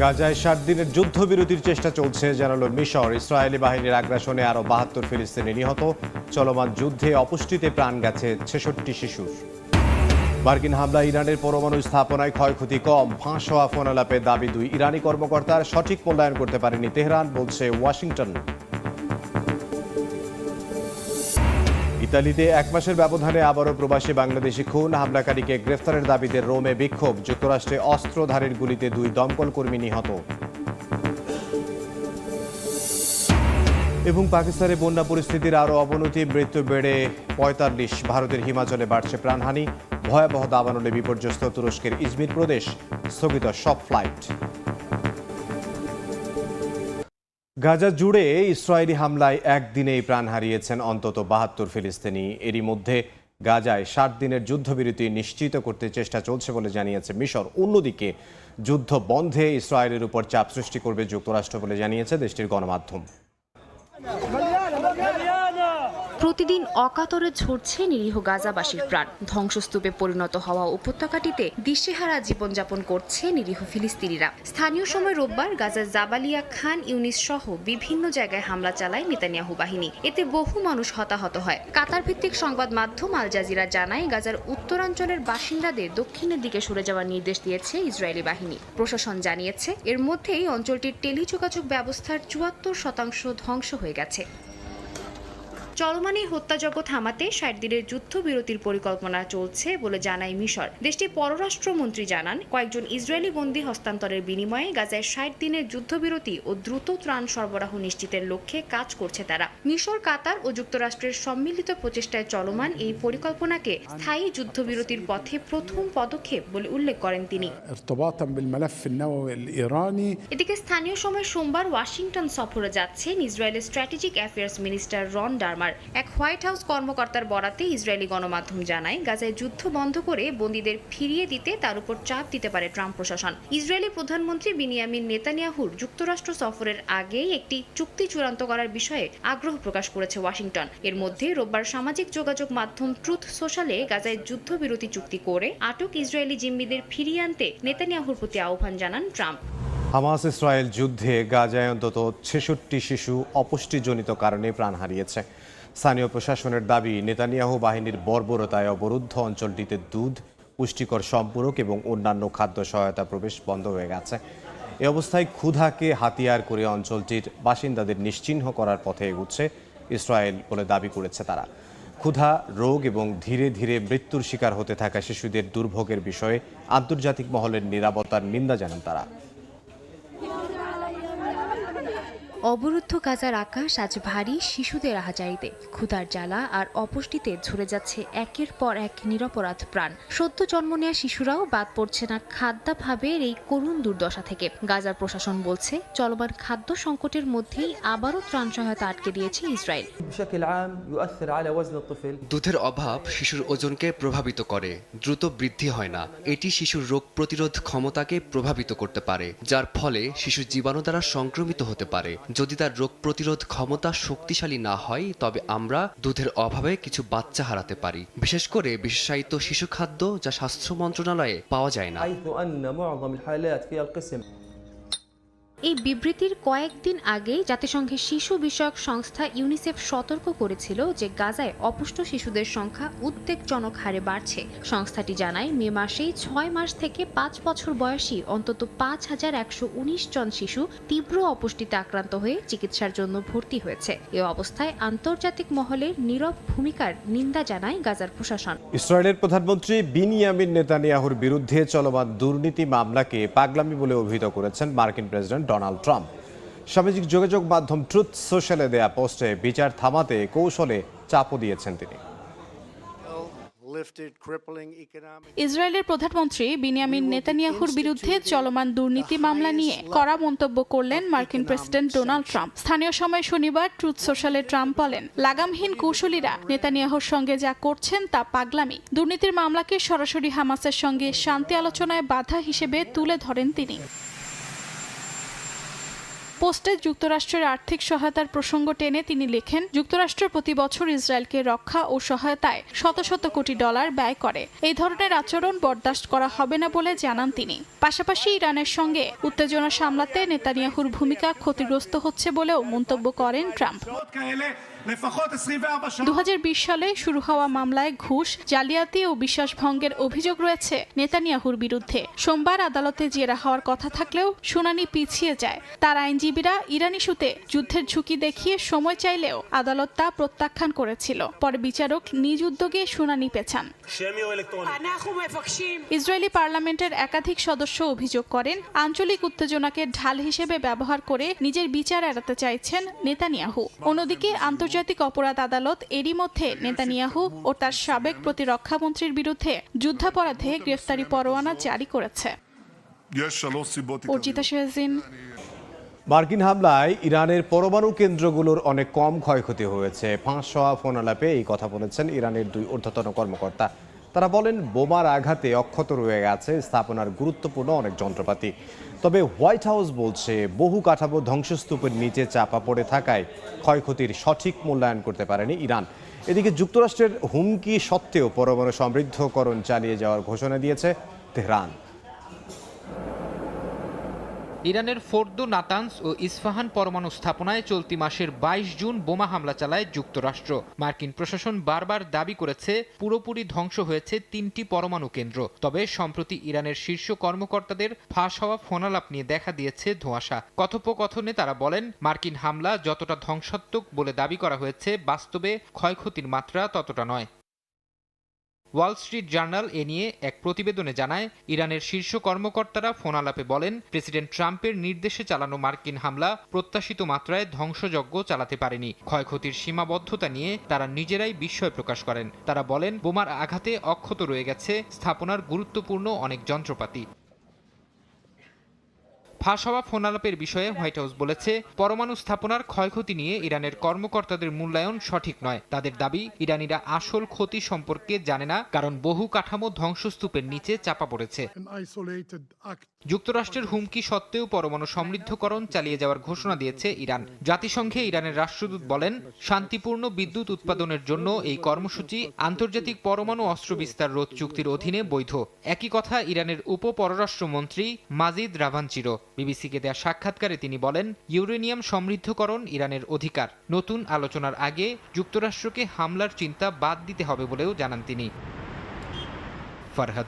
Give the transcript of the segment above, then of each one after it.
গাজায় সাত দিনের যুদ্ধবিরতির চেষ্টা চলছে, জানালো মিশর। ইসরায়েলি বাহিনীর আগ্রাসনে আরও বাহাত্তর ফিলিস্তিনি নিহত। চলমান যুদ্ধে অপুষ্টিতে প্রাণ গেছে ছেষট্টি শিশুর। মার্কিন হামলা ইরানের পরমাণু স্থাপনায় ক্ষয়ক্ষতি কম। ফাঁস হওয়া ফোন আলাপে দাবি দুই ইরানি কর্মকর্তার। সঠিক মূল্যায়ন করতে পারেনি তেহরান, বলছে ওয়াশিংটন। ইতালিতে এক মাসের ব্যবধানে আবারও প্রবাসী বাংলাদেশি খুন। হামলাকারীকে গ্রেফতারের দাবিতে রোমে বিক্ষোভ। যুক্তরাষ্ট্রে অস্ত্রধারীর গুলিতে দুই দমকল কর্মী নিহত। এবং পাকিস্তানে বন্যা পরিস্থিতির আরও অবনতি, মৃত্যু বেড়ে পঁয়তাল্লিশ। ভারতের হিমাচলে বাড়ছে প্রাণহানি। ভয়াবহ দাবানলে বিপর্যস্ত তুরস্কের ইজমির প্রদেশ, স্থগিত সব ফ্লাইট। গাজা জুড়ে ইসরায়েলি হামলায় একদিনেই প্রাণ হারিয়েছেন অন্তত বাহাত্তর ফিলিস্তিনি। এরই মধ্যে গাজায় ষাট দিনের যুদ্ধবিরতি নিশ্চিত করতে চেষ্টা চলছে বলে জানিয়েছে মিশর। অন্যদিকে যুদ্ধ বন্ধে ইসরায়েলের উপর চাপ সৃষ্টি করবে যুক্তরাষ্ট্র বলে জানিয়েছে দেশটির গণমাধ্যম। প্রতিদিন অকাতরে ঝরছে নিরীহ গাজাবাসীর প্রাণ। ধ্বংসস্তূপে পরিণত হওয়া উপত্যকাটিতে দিশেহারা জীবনযাপন করছে নিরীহ ফিলিস্তিনিরা। স্থানীয় সময় রোববার গাজার জাবালিয়া খান ইউনিস সহ বিভিন্ন জায়গায় হামলা চালায় নেতানিয়াহু বাহিনী। এতে বহু মানুষ হতাহত হয়। কাতার ভিত্তিক সংবাদ মাধ্যম আল জাজিরা জানায়, গাজার উত্তরাঞ্চলের বাসিন্দাদের দক্ষিণের দিকে সরে যাওয়ার নির্দেশ দিয়েছে ইসরায়েলি বাহিনী। প্রশাসন জানিয়েছে, এর মধ্যেই অঞ্চলটির টেলিযোগাযোগ ব্যবস্থার চুয়াত্তর শতাংশ ধ্বংস হয়ে গেছে। চলমানি হত্যা হত্যাযজ্ঞ থামাতে ষাট দিনের যুদ্ধ বিরতির পরিকল্পনা চলছে বলে জানায় মিশর। দেশটির পররাষ্ট্রমন্ত্রী জানান কয়েকজন ইসরায়েলি বন্দী হস্তান্তরের বিনিময়ে গাজায় ষাট দিনের যুদ্ধবিরতি ও দ্রুত ত্রাণ সরবরাহ নিশ্চিতের লক্ষ্যে কাজ করছে তারা। মিশর কাতার ও যুক্তরাষ্ট্রের সম্মিলিত প্রচেষ্টায় চলমান এই পরিকল্পনাকে স্থায়ী যুদ্ধবিরতির পথে প্রথম পদক্ষেপ বলে উল্লেখ করেন তিনি। এদিকে স্থানীয় সময় সোমবার ওয়াশিংটন সফরে যাচ্ছেন ইসরায়েলের strategic affairs minister Ron Dermer Dermer এক হোয়াইট হাউস কর্মকর্তার বরাতে ইসরায়েলি গণমাধ্যম জানায়, গাজায় যুদ্ধ বন্ধ করে বন্দীদের ফিরিয়ে দিতে তার উপর চাপ দিতে পারে ট্রাম্প প্রশাসন। ইসরায়েলি প্রধানমন্ত্রী বিনিয়ামিন নেতানিয়াহুর যুক্তরাষ্ট্র সফরের আগেই একটি চুক্তি চূড়ান্ত করার বিষয়ে আগ্রহ প্রকাশ করেছে ওয়াশিংটন। এর মধ্যে রোববার সামাজিক যোগাযোগ মাধ্যম ট্রুথ সোশ্যালে গাজায় যুদ্ধবিরতি চুক্তি করে আটক ইসরায়েলি জিম্মিদের ফিরিয়ে আনতে নেতানিয়াহুর প্রতি আহ্বান জানান ট্রাম্প। হামাস ইসরায়েল যুদ্ধে গাজায় অন্তত ছেষট্টি শিশু অপুষ্টিজনিত কারণে প্রাণ হারিয়েছে। স্থানীয় প্রশাসনের দাবি, নেতানিয়াহু বাহিনীর বর্বরতায় অবরুদ্ধ অঞ্চলটিতে দুধ, পুষ্টিকর সম্পূরক এবং অন্যান্য খাদ্য সহায়তা প্রবেশ বন্ধ হয়ে গেছে। এ অবস্থায় ক্ষুধাকে হাতিয়ার করে অঞ্চলটির বাসিন্দাদের নিশ্চিহ্ন করার পথে এগুচ্ছে ইসরায়েল বলে দাবি করেছে তারা। ক্ষুধা, রোগ এবং ধীরে ধীরে মৃত্যুর শিকার হতে থাকা শিশুদের দুর্ভোগের বিষয়ে আন্তর্জাতিক মহলের নিরাপত্তার নিন্দা জানান তারা। অবরুদ্ধ গাজার আকাশ আজ ভারী শিশুদের আহাজারিতে। ক্ষুধার জ্বালা আর অপুষ্টিতে ঝরে যাচ্ছে একের পর এক নিরপরাধ প্রাণ। সদ্য জন্ম নেওয়া শিশুরাও বাদ পড়ছে না খাদ্যাভাবের এই করুণ দুর্দশা থেকে। গাজার প্রশাসন বলছে, চলমান খাদ্য সংকটের মধ্যেই আবারও ত্রাণ সহায়তা আটকে দিয়েছে ইসরায়েল। দুধের অভাব শিশুর ওজনকে প্রভাবিত করে, দ্রুত বৃদ্ধি হয় না। এটি শিশুর রোগ প্রতিরোধ ক্ষমতাকে প্রভাবিত করতে পারে, যার ফলে শিশু জীবাণু দ্বারা সংক্রমিত হতে পারে। যদি তার রোগ প্রতিরোধ ক্ষমতা শক্তিশালী না হয়, তবে আমরা দুধের অভাবে কিছু বাচ্চা হারাতে পারি। বিশেষ করে বিশেষায়িত শিশু খাদ্য যা স্বাস্থ্য মন্ত্রণালয়ে পাওয়া যায় না। এই বিবৃতির কয়েকদিন আগেই জাতিসংঘের শিশু বিষয়ক সংস্থা ইউনিসেফ সতর্ক করেছিল যে গাজায় অপুষ্ট শিশুদের সংখ্যা উদ্বেগজনক হারে বাড়ছে। সংস্থাটি জানায়, মে মাসেই ছয় মাস থেকে পাঁচ বছর বয়সী অন্তত পাঁচ হাজার একশো উনিশ জন শিশু তীব্র অপুষ্টিতে আক্রান্ত হয়ে চিকিৎসার জন্য ভর্তি হয়েছে। এ অবস্থায় আন্তর্জাতিক মহলের নীরব ভূমিকার নিন্দা জানায় গাজার প্রশাসন। ইসরায়েলের প্রধানমন্ত্রী বিনিয়ামিন নেতানিয়াহুর বিরুদ্ধে চলমান দুর্নীতি মামলাকে পাগলামি বলে অভিহিত করেছেন মার্কিন প্রেসিডেন্ট ডোনাল্ড ট্রাম্প। সামাজিক যোগাযোগ মাধ্যম ট্রুথ সোশ্যালে দেয়া পোস্টে বিচার থামাতে কৌশলে চাপও দিয়েছেন তিনি। ইসরায়েলের প্রধানমন্ত্রী বিনিয়ামিন নেতানিয়াহুর বিরুদ্ধে চলমান দুর্নীতি মামলা নিয়ে কড়া মন্তব্য করলেন মার্কিন প্রেসিডেন্ট ডোনাল্ড ট্রাম্প। স্থানীয় সময় শনিবার ট্রুথ সোশ্যালে ট্রাম্প বলেন লাগামহীন কৌশলীরা নেতানিয়াহুর সঙ্গে যা করছেন তা পাগলামি। দুর্নীতির মামলাকে সরাসরি হামাসের সঙ্গে শান্তি আলোচনায় বাধা হিসেবে তুলে ধরেন তিনি। পোস্টে যুক্তরাষ্ট্রের আর্থিক সহায়তার প্রসঙ্গ টেনে তিনি লেখেন, যুক্তরাষ্ট্র প্রতি বছর ইসরায়েলকে রক্ষা ও সহায়তায় শত শত কোটি ডলার ব্যয় করে। এই ধরনের আচরণ বরদাস্ত করা হবে না বলে জানান তিনি। পাশাপাশি ইরানের সঙ্গে উত্তেজনা সামলাতে নেতানিয়াহুর ভূমিকা ক্ষতিগ্রস্ত হচ্ছে বলেও মন্তব্য করেন ট্রাম্প। দু হাজার বিশ সালে শুরু হওয়া মামলায় ঘুষ জালিয়াতি ও বিশ্বাসভঙ্গের অভিযোগ রয়েছে নেতানিয়াহুর বিরুদ্ধে। সোমবার আদালতে জেরা হওয়ার কথা থাকলেও শুনানি পিছিয়ে যায়। তার আইনজীবীরা ইরান ইস্যুতে যুদ্ধের ঝুঁকি দেখিয়ে সময় চাইলেও আদালত তা প্রত্যাখ্যান করেছিল। পরে বিচারক নিজ উদ্যোগে শুনানি পেছান। ইসরায়েলি পার্লামেন্টের একাধিক সদস্য অভিযোগ করেন আঞ্চলিক উত্তেজনাকে ঢাল হিসেবে ব্যবহার করে নিজের বিচার এড়াতে চাইছেন নেতানিয়াহু। অন্যদিকে আন্তর্জাতিক আন্তর্জাতিক অপরাধ আদালত এরই মধ্যে নেতানিয়াহু ও তার সাবেক প্রতিরক্ষা মন্ত্রীর বিরুদ্ধে যুদ্ধাপরাধে গ্রেফতারি পরোয়ানা জারি করেছে। মার্কিন হামলায় ইরানের পরমাণু কেন্দ্রগুলোর অনেক কম ক্ষয়ক্ষতি হয়েছে। পাঁচ শোয়া ফোন আলাপে এই কথা বলেছেন ইরানের দুই ঊর্ধ্বতন কর্মকর্তা। তারা বলেন বোমার আঘাতে অক্ষত রয়ে গেছে স্থাপনার গুরুত্বপূর্ণ অনেক যন্ত্রপাতি। তবে হোয়াইট হাউস বলছে বহু কাঠামো ধ্বংসস্তূপের নিচে চাপা পড়ে থাকায় ক্ষয়ক্ষতির সঠিক মূল্যায়ন করতে পারেনি ইরান। এদিকে যুক্তরাষ্ট্রের হুমকি সত্ত্বেও পরমাণু সমৃদ্ধকরণ চালিয়ে যাওয়ার ঘোষণা দিয়েছে তেহরান। ইরানের ফোর্দো নাতানস ও ইস্ফাহান পরমাণু স্থাপনায় চলতি মাসের ২২ জুন বোমা হামলা চালায় যুক্তরাষ্ট্র। মার্কিন প্রশাসন বারবার দাবি করেছে পুরোপুরি ধ্বংস হয়েছে তিনটি পরমাণু কেন্দ্র। তবে সম্প্রতি ইরানের শীর্ষ কর্মকর্তাদের ফাঁস হওয়া ফোনালাপ নিয়ে দেখা দিয়েছে ধোঁয়াশা। কথোপকথনে তারা বলেন, মার্কিন হামলা যতটা ধ্বংসাত্মক বলে দাবি করা হয়েছে, বাস্তবে ক্ষয়ক্ষতির মাত্রা ততটা নয়। ওয়াল স্ট্রিট জার্নাল এ নিয়ে এক প্রতিবেদনে জানায়, ইরানের শীর্ষ কর্মকর্তারা ফোনালাপে বলেন, প্রেসিডেন্ট ট্রাম্পের নির্দেশে চালানো মার্কিন হামলা প্রত্যাশিত মাত্রায় ধ্বংসযজ্ঞ চালাতে পারেনি। ক্ষয়ক্ষতির সীমাবদ্ধতা নিয়ে তারা নিজেরাই বিস্ময় প্রকাশ করেন। তারা বলেন, বোমার আঘাতে অক্ষত রয়ে গেছে স্থাপনার গুরুত্বপূর্ণ অনেক যন্ত্রপাতি। ফাঁস হওয়া ফোনালাপের বিষয়ে হোয়াইট হাউস বলেছে পরমাণু স্থাপনার ক্ষয়ক্ষতি নিয়ে ইরানের কর্মকর্তাদের মূল্যায়ন সঠিক নয়। তাদের দাবি ইরানিরা আসল ক্ষতি সম্পর্কে জানে না কারণ বহু কাঠামো ধ্বংসস্তূপের নিচে চাপা পড়েছে. যুক্তরাষ্ট্রের হুমকি সত্ত্বেও পরমাণু সমৃদ্ধকরণ চালিয়ে যাওয়ার ঘোষণা দিয়েছে ইরান। জাতিসংঘে ইরানের রাষ্ট্রদূত বলেন শান্তিপূর্ণ বিদ্যুৎ উৎপাদনের জন্য এই কর্মসূচি আন্তর্জাতিক পরমাণু অস্ত্র বিস্তার রোধ চুক্তির অধীনে বৈধ। একই কথা ইরানের উপ পররাষ্ট্রমন্ত্রী মাজিদ রাভানচিরো। বিবিসিকে দেয়া সাক্ষাৎকারে তিনি বলেন, ইউরেনিয়াম সমৃদ্ধকরণ ইরানের অধিকার। নতুন আলোচনার আগে যুক্তরাষ্ট্রকে হামলার চিন্তা বাদ দিতে হবে বলেও জানান তিনি। ফারহাদ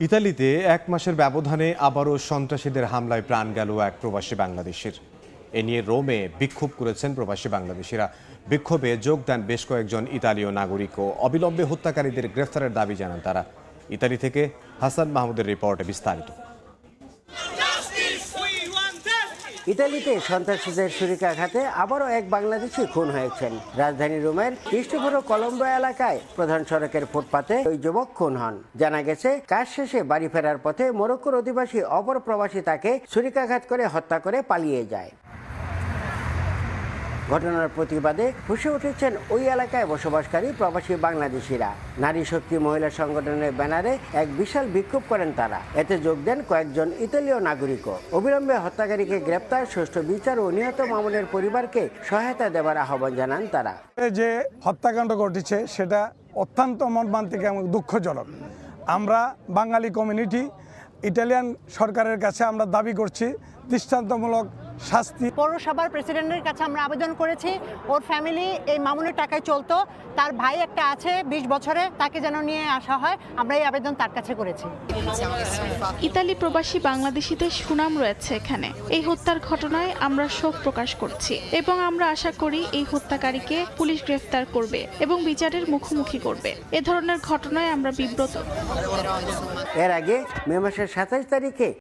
ইতালিতে এক মাসের ব্যবধানে আবারও সন্ত্রাসীদের হামলায় প্রাণ গেল এক প্রবাসী বাংলাদেশের। এ নিয়ে রোমে বিক্ষোভ করেছেন প্রবাসী বাংলাদেশিরা। বিক্ষোভে যোগ দেন বেশ কয়েকজন ইতালীয় নাগরিক ও অবিলম্বে হত্যাকারীদের গ্রেফতারের দাবি জানান তারা। ইতালি থেকে হাসান মাহমুদের রিপোর্টে বিস্তারিত। ইতালিতে সন্ত্রাসীদের ছুরিকাঘাতে আবারও এক বাংলাদেশি খুন হয়েছেন। রাজধানী রোমের ক্রিস্টোফোরো কলম্বো এলাকায় প্রধান সড়কের ফুটপাতে ওই যুবক খুন হন। জানা গেছে, কাজ শেষে বাড়ি ফেরার পথে মরক্কোর অধিবাসী অপর প্রবাসী তাকে ছুরিকাঘাত করে হত্যা করে পালিয়ে যায়। ঘটনার প্রতিবাদে ফুসে উঠেছেন ওই এলাকায় বসবাসকারী প্রবাসী বাংলাদেশিরা। নারী শক্তি মহিলা সংগঠনের ব্যানারে এক বিশাল বিক্ষোভ করেন তারা। এতে যোগ দেন কয়েকজন ইতালীয় নাগরিকও। অবিলম্বে হত্যাকারীকে গ্রেপ্তার, সুষ্ঠু বিচার ও নিহত মামুনের পরিবারকে সহায়তা দেবার আহ্বান জানান তারা। যে হত্যাকাণ্ড ঘটেছে, সেটা অত্যন্ত মর্মান্তিক এবং দুঃখজনক। আমরা বাঙালি কমিউনিটি, ইটালিয়ান সরকারের কাছে আমরা দাবি করছি, দৃষ্টান্তমূলক শাস্তি। পৌরসভার প্রেসিডেন্টের কাছে আমরা আবেদন করেছি। ওর ফ্যামিলি এই মামুনের টাকায় চলতো। তার ভাই একটা আছে বিশ বছরে তাকে যেন নিয়ে আসা হয়। আমরা এই আবেদন তার কাছে করেছি। ইতালি প্রবাসী বাংলাদেশিদের সুনাম রয়েছে এখানে। এই হত্যার ঘটনায় আমরা শোক প্রকাশ করছি এবং আমরা আশা করি এই হত্যাকারীকে পুলিশ গ্রেফতার করবে এবং বিচারের মুখোমুখি করবে। এ ধরনের ঘটনায় আমরা বিব্রত। এর আগে মে মাসের সাতাশ তারিখে